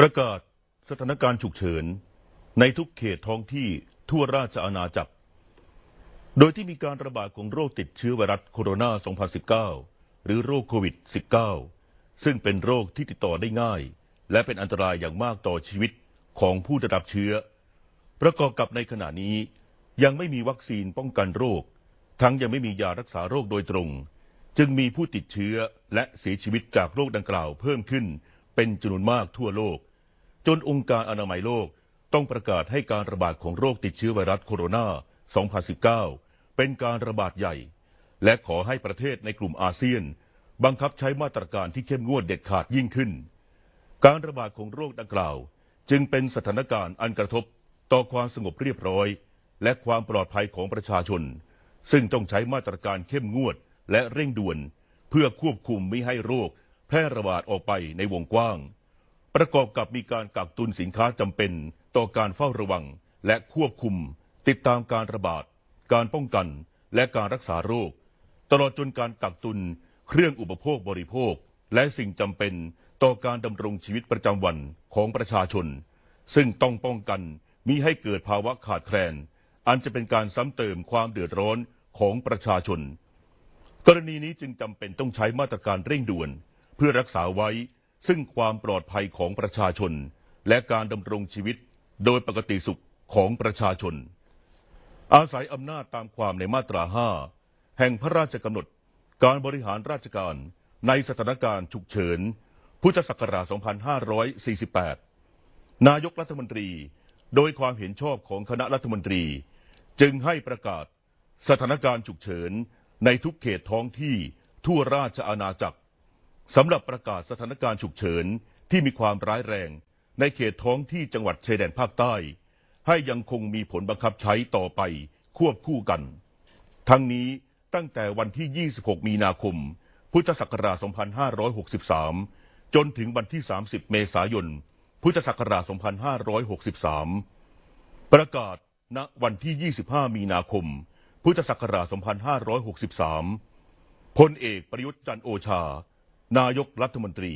ประกาศสถานการณ์ฉุกเฉิน ในทุกเขตท้องที่ทั่วราชอาณาจักร โดยที่มีการระบาดของโรคติดเชื้อไวรัสโคโรนา 2019 หรือโรคโควิด -19 ซึ่งเป็นโรคที่ติดต่อได้ง่าย และเป็นอันตรายอย่างมากต่อชีวิตของผู้ได้รับเชื้อ ประกอบกับในขณะนี้ ยังไม่มีวัคซีนป้องกันโรค ทั้งยังไม่มียารักษาโรคโดยตรง จึงมีผู้ติดเชื้อและเสียชีวิตจากโรคดังกล่าวเพิ่มขึ้น เป็นจำนวนมากทั่วโลก จนองค์การอนามัยโลกต้องประกาศให้การระบาดของโรคติดเชื้อไวรัสโคโรนา 2019 เป็นการระบาดใหญ่ และขอให้ประเทศในกลุ่มอาเซียน บังคับใช้มาตรการที่เข้มงวดเด็ดขาดยิ่งขึ้น การระบาดของโรคดังกล่าว จึงเป็นสถานการณ์อันกระทบต่อความสงบเรียบร้อย และความปลอดภัยของประชาชน ซึ่งต้องใช้มาตรการเข้มงวดและเร่งด่วน เพื่อควบคุมไม่ให้โรค แพร่ระบาดออกไปในวงกว้าง ประกอบกับมีการกักตุนสินค้าจำเป็นต่อการเฝ้าระวัง และควบคุม ติดตามการระบาด การป้องกันและการรักษาโรค ตลอดจนการกักตุนเครื่องอุปโภคบริโภค และสิ่งจำเป็นต่อการดำรงชีวิตประจำวันของประชาชน ซึ่งต้องป้องกันมิให้เกิดภาวะขาดแคลน อันจะเป็นการซ้ำเติมความเดือดร้อนของประชาชน กรณีนี้จึงจำเป็นต้องใช้มาตรการเร่งด่วน เพื่อรักษาไว้ ซึ่งความปลอดภัยของประชาชน และการดำรงชีวิต โดยปกติสุขของประชาชน อาศัยอำนาจตามความในมาตรา5แห่งพระราชกำหนด การบริหารราชการในสถานการณ์ฉุกเฉิน พุทธศักราช 2548 นายกรัฐมนตรีโดยความเห็นชอบของคณะรัฐมนตรี จึงให้ประกาศสถานการณ์ฉุกเฉินในทุกเขตท้องที่ทั่วราชอาณาจักร สำหรับประกาศสถานการณ์ฉุกเฉินที่มีความร้ายแรง ในเขตท้องที่จังหวัดชายแดนภาคใต้ ให้ยังคงมีผลบังคับใช้ต่อไปควบคู่กัน ทั้งนี้ตั้งแต่วันที่ 26 มีนาคม พุทธศักราช 2563 จนถึงวันที่ 30 เมษายน พุทธศักราช 2563 ประกาศณวันที่ 25 มีนาคม พุทธศักราช 2563 พลเอกประยุทธ์จันโอชา นายกรัฐมนตรี